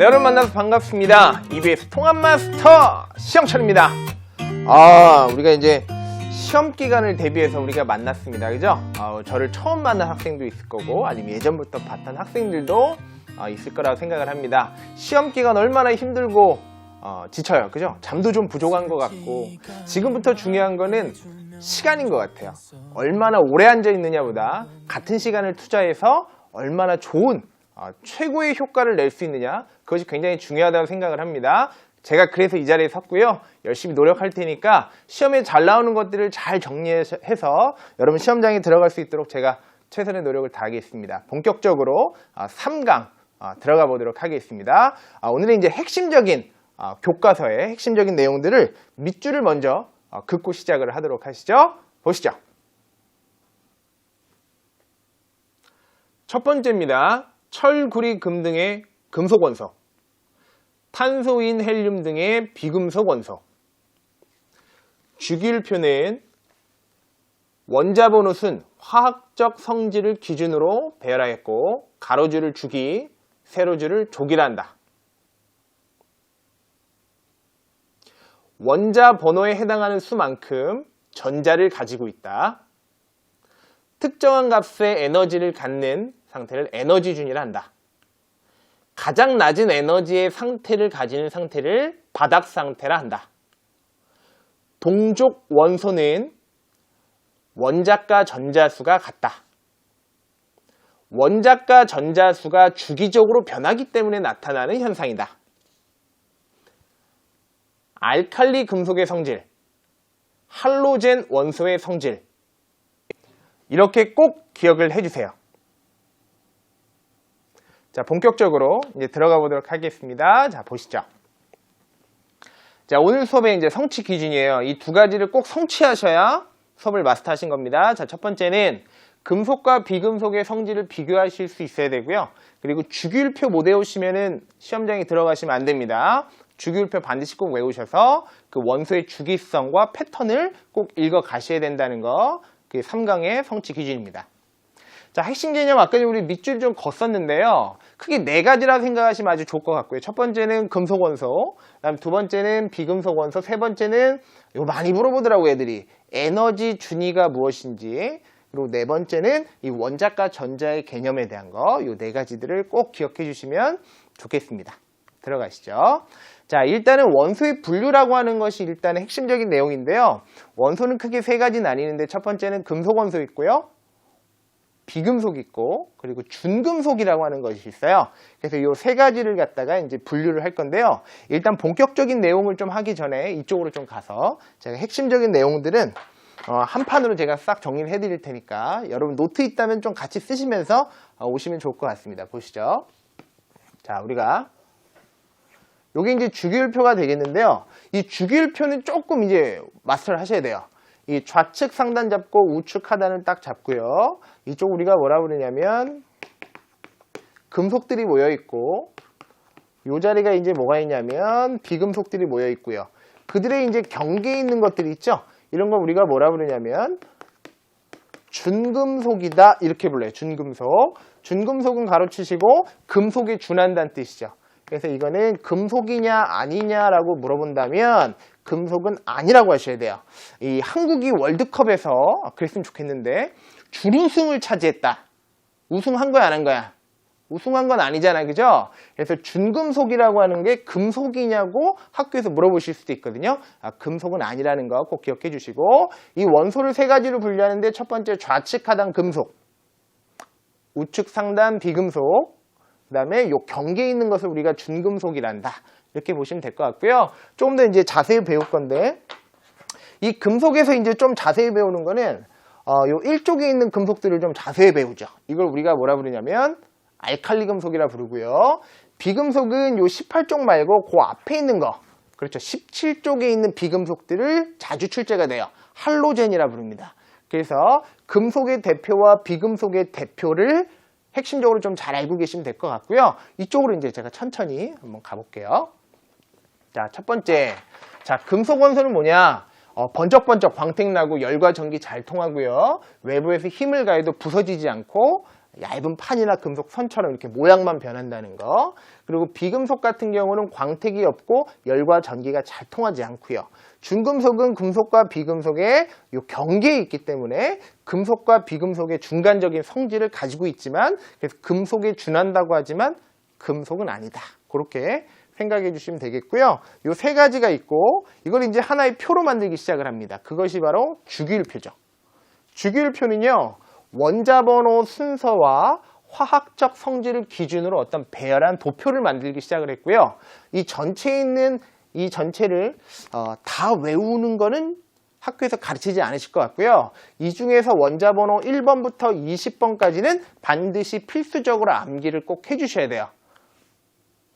네, 여러분 만나서 반갑습니다. EBS 통합 마스터 시영철입니다. 아, 우리가 이제 시험 기간을 대비해서 우리가 만났습니다. 그죠? 어, 저를 처음 만난 학생도 있을 거고, 아니면 예전부터 봤던 학생들도 어, 있을 거라고 생각을 합니다. 시험 기간 얼마나 힘들고, 어, 지쳐요. 그죠? 잠도 좀 부족한 것 같고, 지금부터 중요한 거는 시간인 것 같아요. 얼마나 오래 앉아 있느냐보다 같은 시간을 투자해서 얼마나 좋은 어, 최고의 효과를 낼 수 있느냐 그것이 굉장히 중요하다고 생각을 합니다. 제가 그래서 이 자리에 섰고요. 열심히 노력할 테니까 시험에 잘 나오는 것들을 잘 정리해서 여러분 시험장에 들어갈 수 있도록 제가 최선의 노력을 다하겠습니다. 본격적으로 3강 들어가 보도록 하겠습니다. 아, 오늘은 이제 핵심적인 아, 교과서의 핵심적인 내용들을 밑줄을 먼저 어, 긋고 시작을 하도록 하시죠. 보시죠. 첫 번째입니다. 철, 구리, 금 등의 금속 원소, 탄소인, 헬륨 등의 비금속 원소. 주기율표는 원자 번호 순, 화학적 성질을 기준으로 배열하였고 가로줄을 주기, 세로줄을 조기라 한다. 원자 번호에 해당하는 수만큼 전자를 가지고 있다. 특정한 값의 에너지를 갖는 상태를 에너지준이라 한다. 가장 낮은 에너지의 상태를 가지는 상태를 바닥 상태라 한다. 동족 원소는 원자과 전자수가 같다. 원자과 전자수가 주기적으로 변하기 때문에 나타나는 현상이다. 알칼리 금속의 성질, 할로젠 원소의 성질 이렇게 꼭 기억을 해주세요. 자, 본격적으로 이제 들어가 보도록 하겠습니다. 자, 보시죠. 자, 오늘 수업의 이제 성취 기준이에요. 이 두 가지를 꼭 성취하셔야 수업을 마스터하신 겁니다. 자, 첫 번째는 금속과 비금속의 성질을 비교하실 수 있어야 되고요. 그리고 주기율표 못 외우시면은 시험장에 들어가시면 안 됩니다. 주기율표 반드시 꼭 외우셔서 그 원소의 주기성과 패턴을 꼭 읽어 가셔야 된다는 거. 그게 3강의 성취 기준입니다. 자, 핵심 개념 아까 우리 밑줄 좀 걷었는데요. 크게 네 가지라 생각하시면 아주 좋을 것 같고요. 첫 번째는 금속 원소, 그다음 두 번째는 비금속 원소, 세 번째는 이거 많이 물어보더라고 애들이 에너지 준위가 무엇인지, 그리고 네 번째는 이 원자과 전자의 개념에 대한 거, 이 네 가지들을 꼭 기억해 주시면 좋겠습니다. 들어가시죠. 자, 일단은 원소의 분류라고 하는 것이 일단 핵심적인 내용인데요. 원소는 크게 세 가지 나뉘는데 첫 번째는 금속 원소 있고요. 비금속 있고 그리고 준금속이라고 하는 것이 있어요. 그래서 이 세 가지를 갖다가 이제 분류를 할 건데요. 일단 본격적인 내용을 좀 하기 전에 이쪽으로 좀 가서 제가 핵심적인 내용들은 어, 한 판으로 제가 싹 정리를 해드릴 테니까 여러분 노트 있다면 좀 같이 쓰시면서 어, 오시면 좋을 것 같습니다. 보시죠. 자, 우리가 요게 이제 주기율표가 되겠는데요. 이 주기율표는 조금 이제 마스터를 하셔야 돼요. 이 좌측 상단 잡고 우측 하단을 딱 잡고요. 이쪽 우리가 뭐라 그러냐면 금속들이 모여 있고 요 자리가 이제 뭐가 있냐면 비금속들이 모여 있고요. 그들의 이제 경계에 있는 것들이 있죠. 이런 걸 우리가 뭐라 그러냐면 준금속이다 이렇게 불러요. 준금속. 준금속은 가로치시고 금속에 준한다는 뜻이죠. 그래서 이거는 금속이냐 아니냐라고 물어본다면 금속은 아니라고 하셔야 돼요. 이 한국이 월드컵에서 그랬으면 좋겠는데 준우승을 차지했다. 우승한 거야 안 한 거야? 우승한 건 아니잖아 그죠? 그래서 준금속이라고 하는 게 금속이냐고 학교에서 물어보실 수도 있거든요. 아, 금속은 아니라는 거 꼭 기억해 주시고 이 원소를 세 가지로 분류하는데 첫 번째 좌측 하단 금속, 우측 상단 비금속, 그 다음에 요 경계에 있는 것을 우리가 준금속이란다. 이렇게 보시면 될 것 같고요. 조금 더 이제 자세히 배울 건데, 이 금속에서 이제 좀 자세히 배우는 거는, 어, 요 일쪽에 있는 금속들을 좀 자세히 배우죠. 이걸 우리가 뭐라 부르냐면, 알칼리 금속이라 부르고요. 비금속은 요 18쪽 말고 그 앞에 있는 거, 그렇죠. 17쪽에 있는 비금속들을 자주 출제가 돼요. 할로젠이라 부릅니다. 그래서 금속의 대표와 비금속의 대표를 핵심적으로 좀 잘 알고 계시면 될 것 같고요. 이쪽으로 이제 제가 천천히 한번 가볼게요. 자, 첫 번째. 자, 금속 원소는 뭐냐? 어, 번쩍번쩍 광택 나고 열과 전기 잘 통하고요. 외부에서 힘을 가해도 부서지지 않고 얇은 판이나 금속 선처럼 이렇게 모양만 변한다는 거. 그리고 비금속 같은 경우는 광택이 없고 열과 전기가 잘 통하지 않고요. 중금속은 금속과 비금속의 요 경계에 있기 때문에 금속과 비금속의 중간적인 성질을 가지고 있지만 그래서 금속에 준한다고 하지만 금속은 아니다. 그렇게 생각해 주시면 되겠고요. 요세 가지가 있고 이걸 이제 하나의 표로 만들기 시작을 합니다. 그것이 바로 주기율표죠. 주기율표는요. 원자 번호 순서와 화학적 성질을 기준으로 어떤 배열한 도표를 만들기 시작을 했고요. 이 전체에 있는 이 전체를 어, 다 외우는 거는 학교에서 가르치지 않으실 것 같고요. 이 중에서 원자 번호 1번부터 20번까지는 반드시 필수적으로 암기를 꼭 해주셔야 돼요.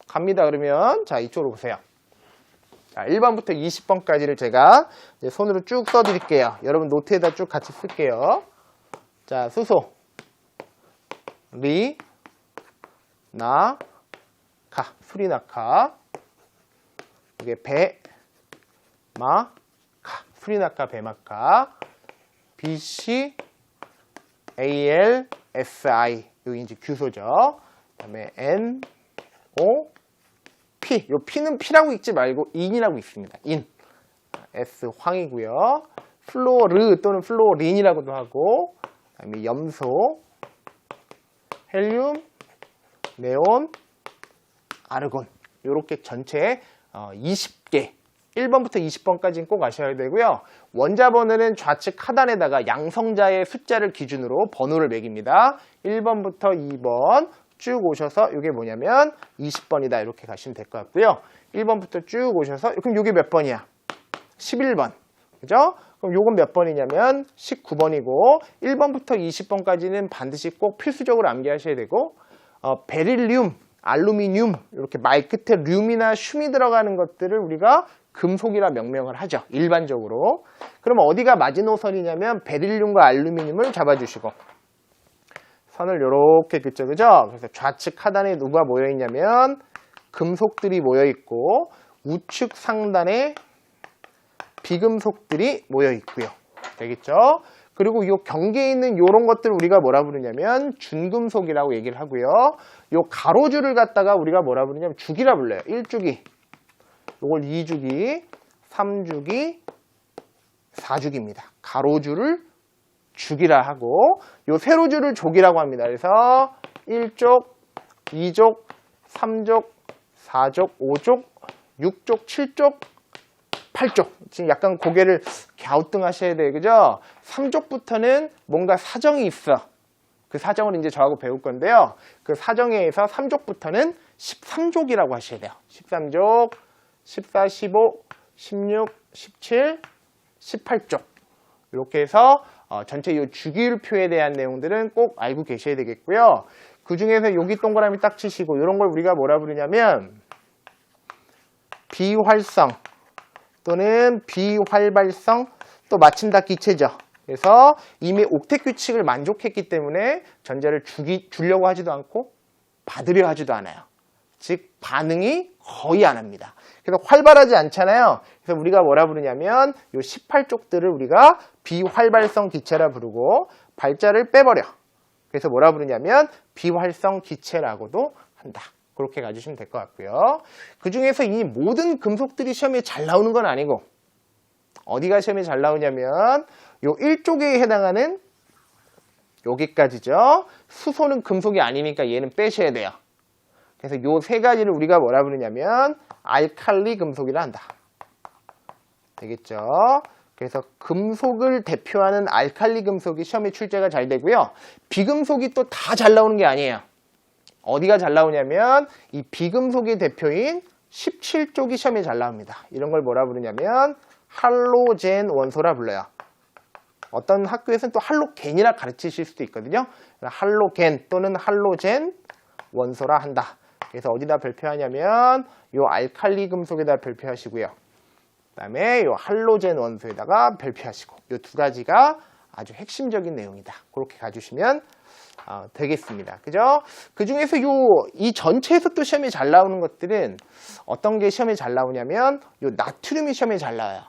갑니다. 그러면 자 이쪽으로 보세요. 자 1번부터 20번까지를 제가 손으로 쭉 써드릴게요. 여러분 노트에다 쭉 같이 쓸게요. 자 수소 리, 나, 가, 수리나카. 이게 배, 마, 가, 수리나카, 배마카. B, C, A, L, S, I. 여기 이제 규소죠. 그 다음에 N, O, P. 요 P는 P라고 읽지 말고 인이라고 읽습니다. 인. S, 황이고요. 플로르 또는 플로린이라고도 하고, 그 다음에 염소, 헬륨, 네온, 아르곤 이렇게 전체 20개 1번부터 20번까지는 꼭 아셔야 되고요. 원자 번호는 좌측 하단에다가 양성자의 숫자를 기준으로 번호를 매깁니다. 1번부터 2번 쭉 오셔서 이게 뭐냐면 20번이다 이렇게 가시면 될 것 같고요. 1번부터 쭉 오셔서 그럼 이게 몇 번이야? 11번. 그죠? 그럼 요건 몇 번이냐면 19번이고 1번부터 20번까지는 반드시 꼭 필수적으로 암기하셔야 되고 어, 베릴륨, 알루미늄 이렇게 말 끝에 륨이나 슘이 들어가는 것들을 우리가 금속이라 명명을 하죠. 일반적으로. 그럼 어디가 마지노선이냐면 베릴륨과 알루미늄을 잡아주시고 선을 이렇게 긋죠. 그죠? 그래서 좌측 하단에 누가 모여 있냐면 금속들이 모여 있고 우측 상단에 비금속들이 모여 있고요. 되겠죠? 그리고 이 경계에 있는 이런 것들 우리가 뭐라 부르냐면 준금속이라고 얘기를 하고요. 이 가로줄을 갖다가 우리가 뭐라 부르냐면 주기라 불러요. 1주기. 이걸 2주기, 3주기, 4주기입니다. 가로줄을 주기라 하고 요 세로줄을 족이라고 합니다. 그래서 1족, 2족, 3족, 4족, 5족, 6족, 7족, 8쪽. 지금 약간 고개를 갸우뚱하셔야 돼요. 그죠? 3족부터는 뭔가 사정이 있어. 그 사정을 이제 저하고 배울 건데요. 그 사정에 의해서 3족부터는 13족이라고 하셔야 돼요. 13족, 14, 15, 16, 17, 18족. 이렇게 해서 어, 전체 이 주기율표에 대한 내용들은 꼭 알고 계셔야 되겠고요. 그 중에서 여기 동그라미 딱 치시고 이런 걸 우리가 뭐라 부르냐면 비활성 또는 비활발성 또 마침다 기체죠. 그래서 이미 옥텟 규칙을 만족했기 때문에 전자를 주기, 주려고 하지도 않고 받으려 하지도 않아요. 즉 반응이 거의 안 합니다. 그래서 활발하지 않잖아요. 그래서 우리가 뭐라 부르냐면 이 18쪽들을 우리가 비활발성 기체라 부르고 발자를 빼버려. 그래서 뭐라 부르냐면 비활성 기체라고도 한다. 그렇게 가주시면 될 것 같고요. 그 중에서 이 모든 금속들이 시험에 잘 나오는 건 아니고 어디가 시험에 잘 나오냐면 요 1쪽에 해당하는 여기까지죠. 수소는 금속이 아니니까 얘는 빼셔야 돼요. 그래서 요 세 가지를 우리가 뭐라 부르냐면 알칼리 금속이라 한다. 되겠죠? 그래서 금속을 대표하는 알칼리 금속이 시험에 출제가 잘 되고요. 비금속이 또 다 잘 나오는 게 아니에요. 어디가 잘 나오냐면 이 비금속의 대표인 17쪽이 시험에 잘 나옵니다. 이런 걸 뭐라 부르냐면 할로젠 원소라 불러요. 어떤 학교에서는 또 할로겐이라 가르치실 수도 있거든요. 할로겐 또는 할로젠 원소라 한다. 그래서 어디다 발표하냐면 이 알칼리 금속에다 발표하시고요. 그다음에 이 할로젠 원소에다가 발표하시고 이두 가지가 아주 핵심적인 내용이다. 그렇게 가주시면 어, 되겠습니다. 그죠? 그 중에서 요, 이 전체에서 또 시험에 잘 나오는 것들은 어떤 게 시험에 잘 나오냐면 요 나트륨이 시험에 잘 나와요.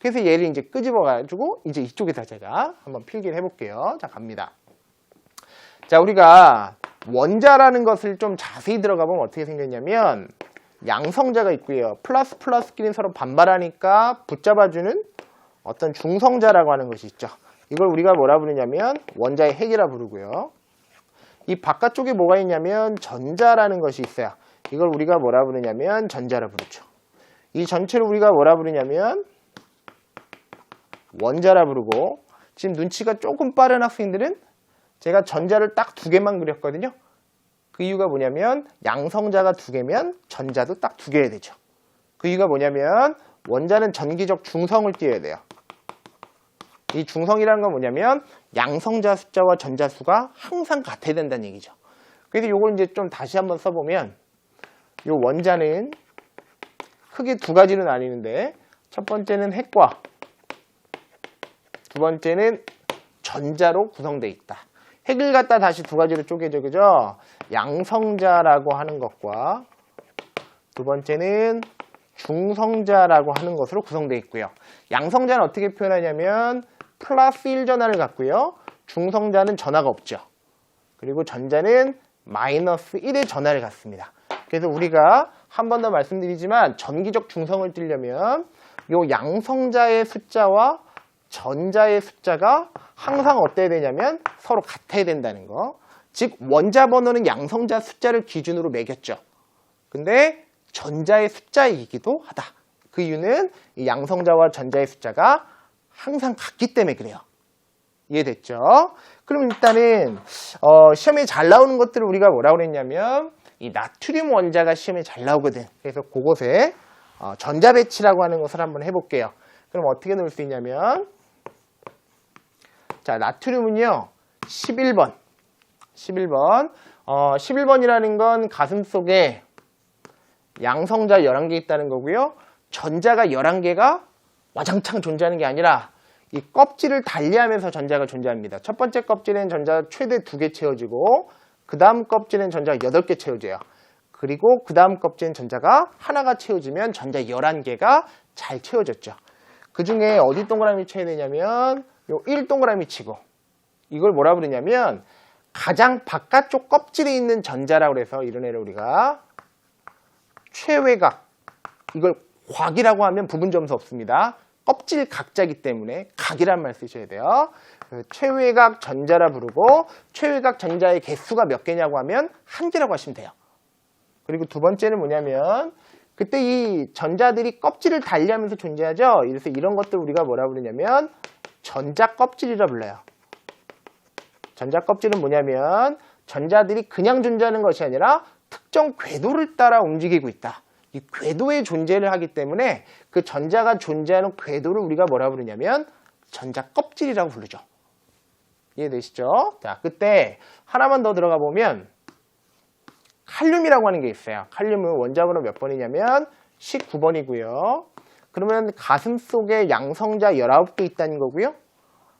그래서 얘를 이제 끄집어 가지고 이제 이쪽에다 제가 한번 필기를 해볼게요. 자, 갑니다. 자, 우리가 원자라는 것을 좀 자세히 들어가 보면 어떻게 생겼냐면 양성자가 있고요. 플러스 플러스끼리 서로 반발하니까 붙잡아주는 어떤 중성자라고 하는 것이 있죠. 이걸 우리가 뭐라 부르냐면 원자의 핵이라 부르고요. 이 바깥쪽에 뭐가 있냐면 전자라는 것이 있어요. 이걸 우리가 뭐라 부르냐면 전자라 부르죠. 이 전체를 우리가 뭐라 부르냐면 원자라 부르고 지금 눈치가 조금 빠른 학생들은 제가 전자를 딱 두 개만 그렸거든요. 그 이유가 뭐냐면 양성자가 두 개면 전자도 딱 두 개야 되죠. 그 이유가 뭐냐면 원자는 전기적 중성을 띄어야 돼요. 이 중성이라는 건 뭐냐면 양성자 숫자와 전자 수가 항상 같아야 된다는 얘기죠. 그래서 이걸 이제 좀 다시 한번 써보면 이 원자는 크게 두 가지로 나뉘는데 첫 번째는 핵과 두 번째는 전자로 구성되어 있다. 핵을 갖다 다시 두 가지로 쪼개죠. 그죠? 양성자라고 하는 것과 두 번째는 중성자라고 하는 것으로 구성되어 있고요. 양성자는 어떻게 표현하냐면 플러스 1전하를 갖고요. 중성자는 전하가 없죠. 그리고 전자는 마이너스 1의 전하를 갖습니다. 그래서 우리가 한 번 더 말씀드리지만 전기적 중성을 띠려면 이 양성자의 숫자와 전자의 숫자가 항상 어때야 되냐면 서로 같아야 된다는 거. 즉 원자 번호는 양성자 숫자를 기준으로 매겼죠. 근데 전자의 숫자이기도 하다. 그 이유는 이 양성자와 전자의 숫자가 항상 같기 때문에 그래요. 이해됐죠? 그럼 일단은 어, 시험에 잘 나오는 것들을 우리가 뭐라고 그랬냐면 이 나트륨 원자가 시험에 잘 나오거든. 그래서 그곳에 어, 전자 배치라고 하는 것을 한번 해볼게요. 그럼 어떻게 넣을 수 있냐면 자 나트륨은요 11번 11번 어, 11번이라는 건 가슴 속에 양성자 11개 있다는 거고요. 전자가 11개가 와장창 존재하는 게 아니라 이 껍질을 달리하면서 전자가 존재합니다. 첫 번째 껍질엔 전자가 최대 2개 채워지고 그 다음 껍질엔 전자가 8개 채워져요. 그리고 그 다음 껍질엔 전자가 하나가 채워지면 전자 11개가 잘 채워졌죠. 그 중에 어디 동그라미 쳐야 되냐면 요 1동그라미 치고 이걸 뭐라 부르냐면 가장 바깥쪽 껍질에 있는 전자라고 해서 이런 애를 우리가 최외각 이걸 곽이라고 하면 부분 점수 없습니다. 껍질 각자기 때문에 각이란 말 쓰셔야 돼요. 그 최외각 전자라 부르고 최외각 전자의 개수가 몇 개냐고 하면 한 개라고 하시면 돼요. 그리고 두 번째는 뭐냐면 그때 이 전자들이 껍질을 달리하면서 존재하죠. 그래서 이런 것들 우리가 뭐라 부르냐면 전자 껍질이라 불러요. 전자 껍질은 뭐냐면 전자들이 그냥 존재하는 것이 아니라 특정 궤도를 따라 움직이고 있다. 이 궤도의 존재를 하기 때문에 그 전자가 존재하는 궤도를 우리가 뭐라 부르냐면 전자 껍질이라고 부르죠. 이해되시죠? 자, 그때 하나만 더 들어가 보면 칼륨이라고 하는 게 있어요. 칼륨은 원자번호 몇 번이냐면 19번이고요. 그러면 가슴 속에 양성자 19개 있다는 거고요.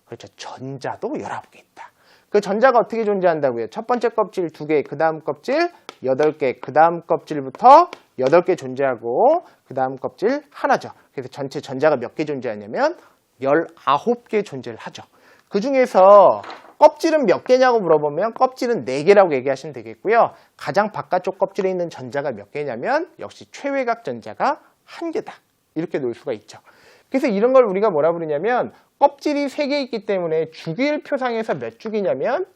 그렇죠. 전자도 19개 있다. 그 전자가 어떻게 존재한다고요? 첫 번째 껍질 2개, 그 다음 껍질 8개, 그 다음 껍질부터 8개 존재하고 그 다음 껍질 하나죠. 그래서 전체 전자가 몇 개 존재하냐면 19개 존재를 하죠. 그 중에서 껍질은 몇 개냐고 물어보면 껍질은 4개라고 얘기하시면 되겠고요. 가장 바깥쪽 껍질에 있는 전자가 몇 개냐면 역시 최외각 전자가 한 개다. 이렇게 놓을 수가 있죠. 그래서 이런 걸 우리가 뭐라 부르냐면 껍질이 3개 있기 때문에 주기율 표상에서 몇 주기냐면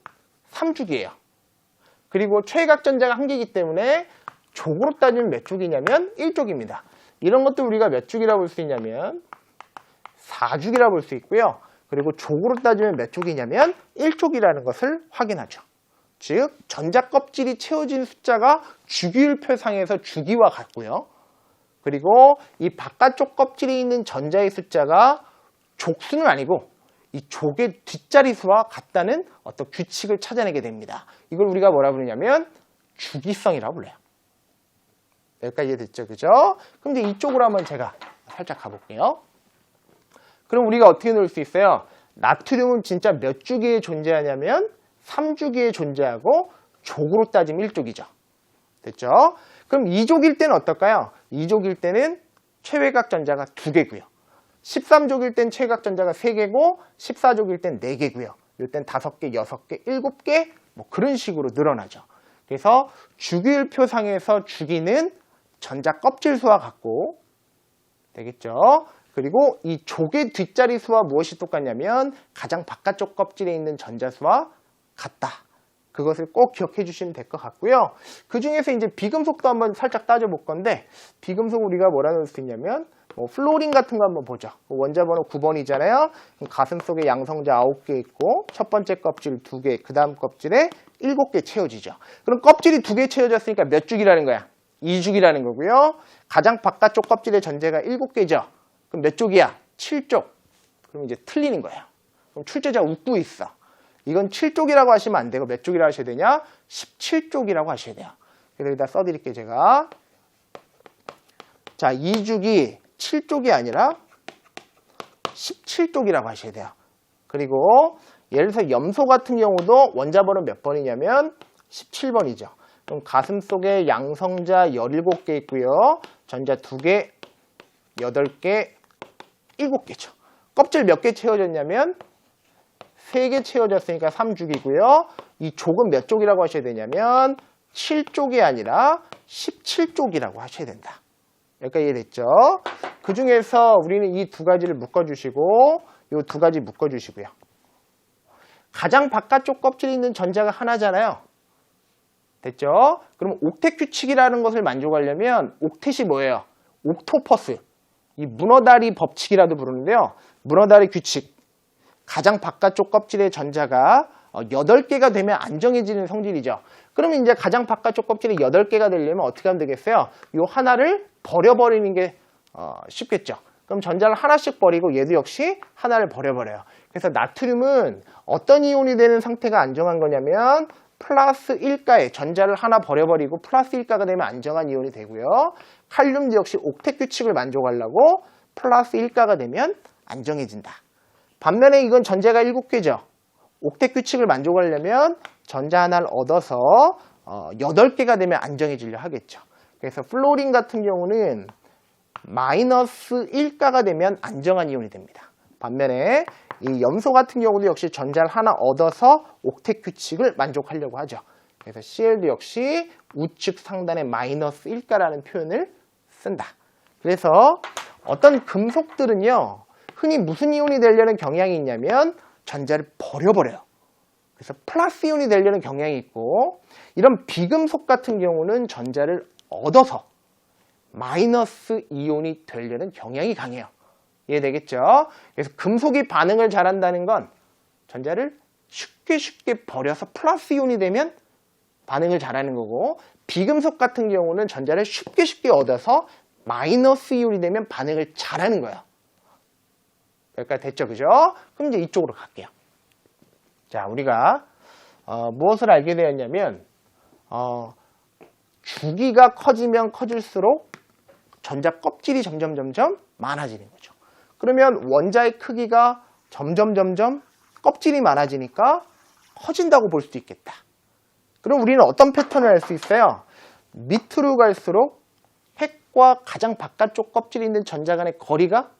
3주기예요. 그리고 최외각 전자가 한 개이기 때문에 족으로 따지면 몇 주기냐면 1족입니다. 이런 것도 우리가 몇 주기라고 볼수 있냐면 4주기라고 볼수 있고요. 그리고 족으로 따지면 몇 족이냐면 1족이라는 것을 확인하죠. 즉 전자 껍질이 채워진 숫자가 주기율표상에서 주기와 같고요. 그리고 이 바깥쪽 껍질에 있는 전자의 숫자가 족수는 아니고 이 족의 뒷자리 수와 같다는 어떤 규칙을 찾아내게 됩니다. 이걸 우리가 뭐라 부르냐면 주기성이라고 불러요. 여기까지 이해됐죠? 그죠? 그럼 이제 이쪽으로 한번 제가 살짝 가볼게요. 그럼 우리가 어떻게 넣을 수 있어요? 나트륨은 진짜 몇 주기에 존재하냐면 3주기에 존재하고 족으로 따지면 1족이죠. 됐죠? 그럼 2족일 때는 어떨까요? 2족일 때는 최외각 전자가 2개고요. 13족일 땐 최외각 전자가 3개고 14족일 땐 4개고요. 이럴 땐 5개, 6개, 7개 뭐 그런 식으로 늘어나죠. 그래서 주기율표상에서 주기는 전자 껍질 수와 같고 되겠죠. 그리고 이 조개 뒷자리 수와 무엇이 똑같냐면 가장 바깥쪽 껍질에 있는 전자 수와 같다. 그것을 꼭 기억해 주시면 될 것 같고요. 그 중에서 이제 비금속도 한번 살짝 따져볼 건데 비금속 우리가 뭐라 넣을 수 있냐면 뭐 플로린 같은 거 한번 보죠. 원자 번호 9번이잖아요. 가슴 속에 양성자 9개 있고 첫 번째 껍질 2개, 그 다음 껍질에 7개 채워지죠. 그럼 껍질이 2개 채워졌으니까 몇 죽이라는 거야? 2죽이라는 거고요. 가장 바깥쪽 껍질의 전제가 7개죠. 그럼 몇 쪽이야? 7쪽. 그럼 이제 틀리는 거예요. 그럼 출제자 웃고 있어. 이건 7쪽이라고 하시면 안 되고 몇 쪽이라고 하셔야 되냐? 17쪽이라고 하셔야 돼요. 그래서 여기다 써드릴게요, 제가. 자, 2죽이 7쪽이 아니라 17쪽이라고 하셔야 돼요. 그리고 예를 들어서 염소 같은 경우도 원자번호 몇 번이냐면 17번이죠. 그럼 가슴 속에 양성자 17개 있고요. 전자 2개, 8개, 7개죠. 껍질 몇 개 채워졌냐면 3개 채워졌으니까 3죽이고요. 이 족은 몇 쪽이라고 하셔야 되냐면 7쪽이 아니라 17쪽이라고 하셔야 된다. 여기까지 이해됐죠? 그 중에서 우리는 이 두 가지를 묶어주시고 이 두 가지 묶어주시고요. 가장 바깥쪽 껍질에 있는 전자가 하나잖아요. 됐죠? 그럼 옥텟 규칙이라는 것을 만족하려면 옥텟이 뭐예요? 옥토퍼스. 이 문어다리 법칙이라도 부르는데요. 문어다리 규칙. 가장 바깥쪽 껍질의 전자가 8개가 되면 안정해지는 성질이죠. 그러면 이제 가장 바깥쪽 껍질이 8개가 되려면 어떻게 하면 되겠어요? 이 하나를 버려버리는 게 어, 쉽겠죠. 그럼 전자를 하나씩 버리고 얘도 역시 하나를 버려버려요. 그래서 나트륨은 어떤 이온이 되는 상태가 안정한 거냐면 플러스 1가에 전자를 하나 버려버리고 플러스 1가가 되면 안정한 이온이 되고요. 칼륨도 역시 옥텟 규칙을 만족하려고 플러스 1가가 되면 안정해진다. 반면에 이건 전자가 7개죠. 옥텟 규칙을 만족하려면 전자 하나를 얻어서 어, 8개가 되면 안정해지려 하겠죠. 그래서 플로린 같은 경우는 마이너스 1가가 되면 안정한 이온이 됩니다. 반면에 이 염소 같은 경우도 역시 전자를 하나 얻어서 옥텟 규칙을 만족하려고 하죠. 그래서 CL도 역시 우측 상단에 마이너스 1가라는 표현을 쓴다. 그래서 어떤 금속들은요, 흔히 무슨 이온이 되려는 경향이 있냐면 전자를 버려버려요. 그래서 플러스 이온이 되려는 경향이 있고 이런 비금속 같은 경우는 전자를 얻어서 마이너스 이온이 되려는 경향이 강해요. 이해되겠죠? 그래서 금속이 반응을 잘한다는 건 전자를 쉽게 쉽게 버려서 플러스 이온이 되면 반응을 잘하는 거고 비금속 같은 경우는 전자를 쉽게 쉽게 얻어서 마이너스 이온이 되면 반응을 잘하는 거예요. 여기까지 됐죠? 그죠? 그럼 이제 이쪽으로 갈게요. 자, 우리가 어, 무엇을 알게 되었냐면 어, 주기가 커지면 커질수록 전자 껍질이 점점 점점 많아지는 거죠. 그러면 원자의 크기가 점점 점점 껍질이 많아지니까 커진다고 볼 수도 있겠다. 그럼 우리는 어떤 패턴을 알 수 있어요? 밑으로 갈수록 핵과 가장 바깥쪽 껍질에 있는 전자 간의 거리가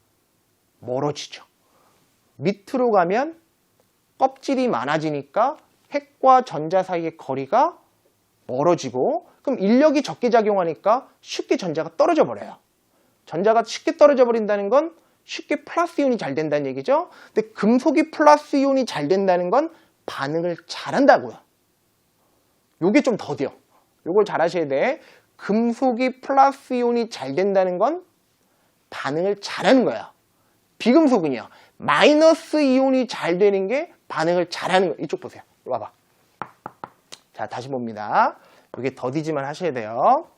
멀어지죠. 밑으로 가면 껍질이 많아지니까 핵과 전자 사이의 거리가 멀어지고 그럼 인력이 적게 작용하니까 쉽게 전자가 떨어져 버려요. 전자가 쉽게 떨어져 버린다는 건 쉽게 플러스 이온이 잘 된다는 얘기죠. 근데 금속이 플러스 이온이 잘 된다는 건 반응을 잘한다고요. 요게 좀 더디요. 요걸 잘 하셔야 돼. 금속이 플러스 이온이 잘 된다는 건 반응을 잘하는 거야. 비금속은요. 마이너스 이온이 잘 되는 게 반응을 잘하는 거. 이쪽 보세요. 와봐. 자, 다시 봅니다. 이게 더디지만 하셔야 돼요.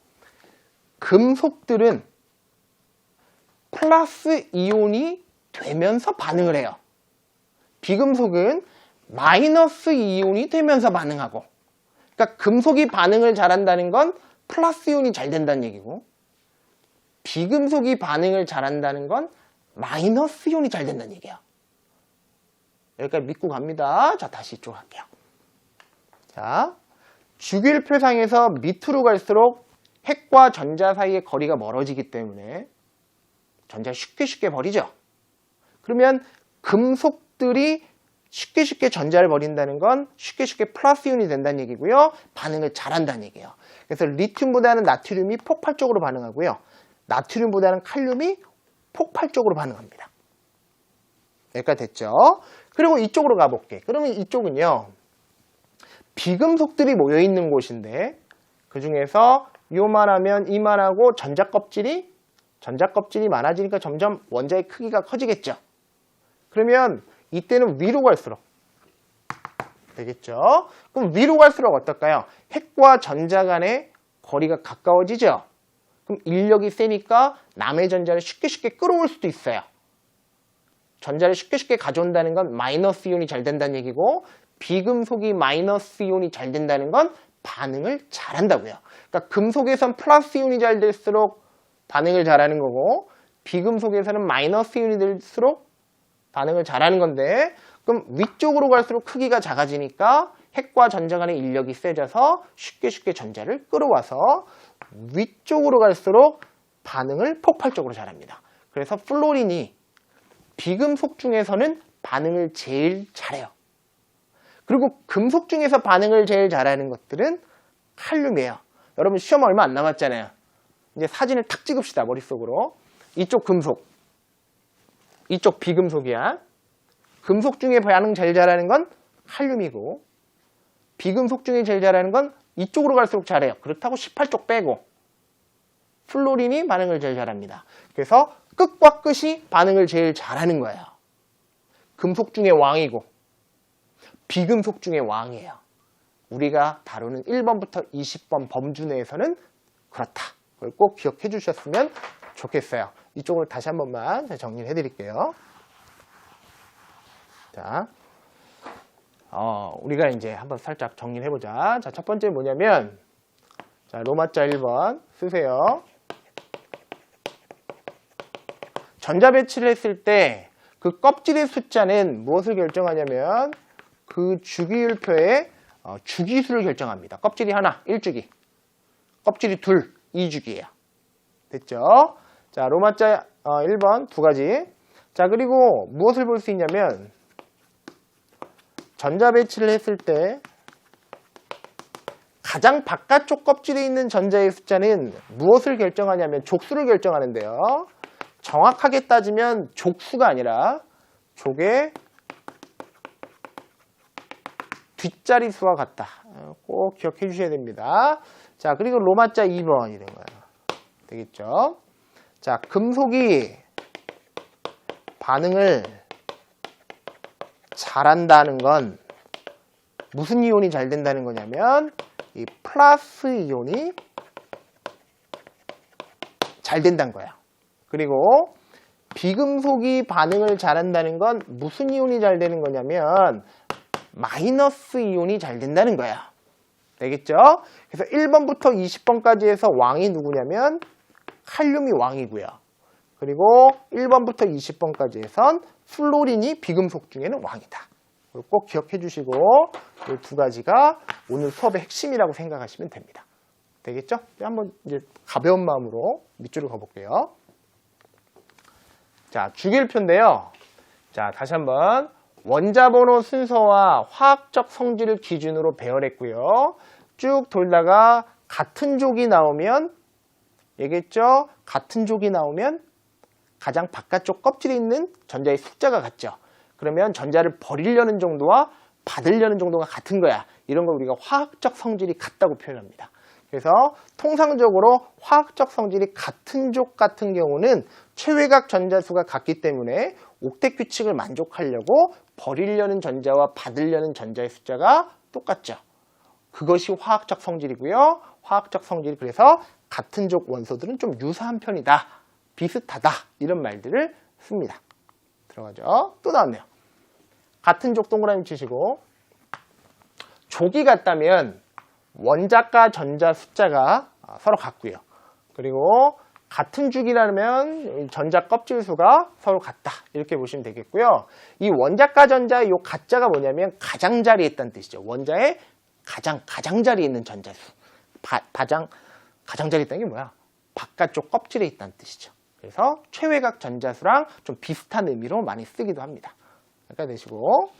금속들은 플러스 이온이 되면서 반응을 해요. 비금속은 마이너스 이온이 되면서 반응하고. 그러니까 금속이 반응을 잘한다는 건 플러스 이온이 잘 된다는 얘기고, 비금속이 반응을 잘한다는 건 마이너스 이온이 잘 된다는 얘기야. 여기까지 믿고 갑니다. 자, 다시 이쪽으로 할게요. 자, 주기율표상에서 밑으로 갈수록 핵과 전자 사이의 거리가 멀어지기 때문에 전자 쉽게 쉽게 버리죠. 그러면 금속들이 쉽게 쉽게 전자를 버린다는 건 쉽게 쉽게 플러스 이온이 된다는 얘기고요. 반응을 잘한다는 얘기예요. 그래서 리튬보다는 나트륨이 폭발적으로 반응하고요. 나트륨보다는 칼륨이 폭발적으로 반응합니다. 여기까지 됐죠? 그리고 이쪽으로 가볼게. 그러면 이쪽은요. 비금속들이 모여있는 곳인데 그 중에서 요만하면 이만하고 전자 껍질이 전자 껍질이 많아지니까 점점 원자의 크기가 커지겠죠. 그러면 이때는 위로 갈수록 되겠죠. 그럼 위로 갈수록 어떨까요? 핵과 전자 간의 거리가 가까워지죠. 그럼 인력이 세니까 남의 전자를 쉽게 쉽게 끌어올 수도 있어요. 전자를 쉽게 쉽게 가져온다는 건 마이너스 이온이 잘 된다는 얘기고 비금속이 마이너스 이온이 잘 된다는 건 반응을 잘한다고요. 그러니까 금속에선 플러스 이온이 잘 될수록 반응을 잘하는 거고 비금속에서는 마이너스 이온이 될수록 반응을 잘하는 건데 그럼 위쪽으로 갈수록 크기가 작아지니까 핵과 전자 간의 인력이 세져서 쉽게 쉽게 전자를 끌어와서 위쪽으로 갈수록 반응을 폭발적으로 잘합니다. 그래서 플로린이 비금속 중에서는 반응을 제일 잘해요. 그리고 금속 중에서 반응을 제일 잘하는 것들은 칼륨이에요. 여러분 시험 얼마 안 남았잖아요. 이제 사진을 탁 찍읍시다 머릿속으로. 이쪽 금속, 이쪽 비금속이야. 금속 중에 반응 제일 잘하는 건 칼륨이고 비금속 중에 제일 잘하는 건 이쪽으로 갈수록 잘해요. 그렇다고 18쪽 빼고 플로린이 반응을 제일 잘합니다. 그래서 끝과 끝이 반응을 제일 잘하는 거예요. 금속 중에 왕이고 비금속 중에 왕이에요. 우리가 다루는 1번부터 20번 범주 내에서는 그렇다. 그걸 꼭 기억해 주셨으면 좋겠어요. 이쪽을 다시 한 번만 정리를 해드릴게요. 자, 어, 우리가 이제 한번 살짝 정리를 해보자. 자, 첫 번째 뭐냐면, 자, 로마자 1번 쓰세요. 전자 배치를 했을 때 그 껍질의 숫자는 무엇을 결정하냐면 그 주기율표의 어, 주기수를 결정합니다. 껍질이 하나, 1주기. 껍질이 둘, 2주기예요. 됐죠? 자, 로마자 어, 1번 두 가지. 자, 그리고 무엇을 볼 수 있냐면 전자 배치를 했을 때 가장 바깥쪽 껍질에 있는 전자의 숫자는 무엇을 결정하냐면 족수를 결정하는데요. 정확하게 따지면 족수가 아니라 족의 뒷자리 수와 같다. 어, 꼭 기억해 주셔야 됩니다. 자, 그리고 로마자 2번 이런 거예요. 되겠죠? 자, 금속이 반응을 잘한다는 건 무슨 이온이 잘 된다는 거냐면 이 플러스 이온이 잘 된다는 거야. 그리고 비금속이 반응을 잘한다는 건 무슨 이온이 잘 되는 거냐면 마이너스 이온이 잘 된다는 거야. 되겠죠? 그래서 1번부터 20번까지 해서 왕이 누구냐면 칼륨이 왕이고요. 그리고 1번부터 20번까지 해선 플로린이 비금속 중에는 왕이다. 꼭 기억해 주시고 이 두 가지가 오늘 수업의 핵심이라고 생각하시면 됩니다. 되겠죠? 한번 이제 가벼운 마음으로 밑줄을 가볼게요. 자, 주기율표인데요. 자, 다시 한번 원자 번호 순서와 화학적 성질을 기준으로 배열했고요. 쭉 돌다가 같은 족이 나오면 얘기했죠? 같은 족이 나오면 가장 바깥쪽 껍질에 있는 전자의 숫자가 같죠. 그러면 전자를 버리려는 정도와 받으려는 정도가 같은 거야. 이런 걸 우리가 화학적 성질이 같다고 표현합니다. 그래서 통상적으로 화학적 성질이 같은 족 같은 경우는 최외각 전자수가 같기 때문에 옥텟 규칙을 만족하려고 버리려는 전자와 받으려는 전자의 숫자가 똑같죠. 그것이 화학적 성질이고요. 화학적 성질이 그래서 같은 족 원소들은 좀 유사한 편이다. 비슷하다. 이런 말들을 씁니다. 들어가죠. 또 나왔네요. 같은 족 동그라미 치시고 족이 같다면 원자과 전자 숫자가 서로 같고요. 그리고 같은 주기라면 전자 껍질 수가 서로 같다. 이렇게 보시면 되겠고요. 이 원자과 전자의 이 가짜가 뭐냐면 가장자리에 있다는 뜻이죠. 원자의 가장 가장자리에 있는 전자수. 바, 바장 가장자리에 있다는 게 뭐야? 바깥쪽 껍질에 있다는 뜻이죠. 그래서 최외각 전자수랑 좀 비슷한 의미로 많이 쓰기도 합니다. 여기까지 되시고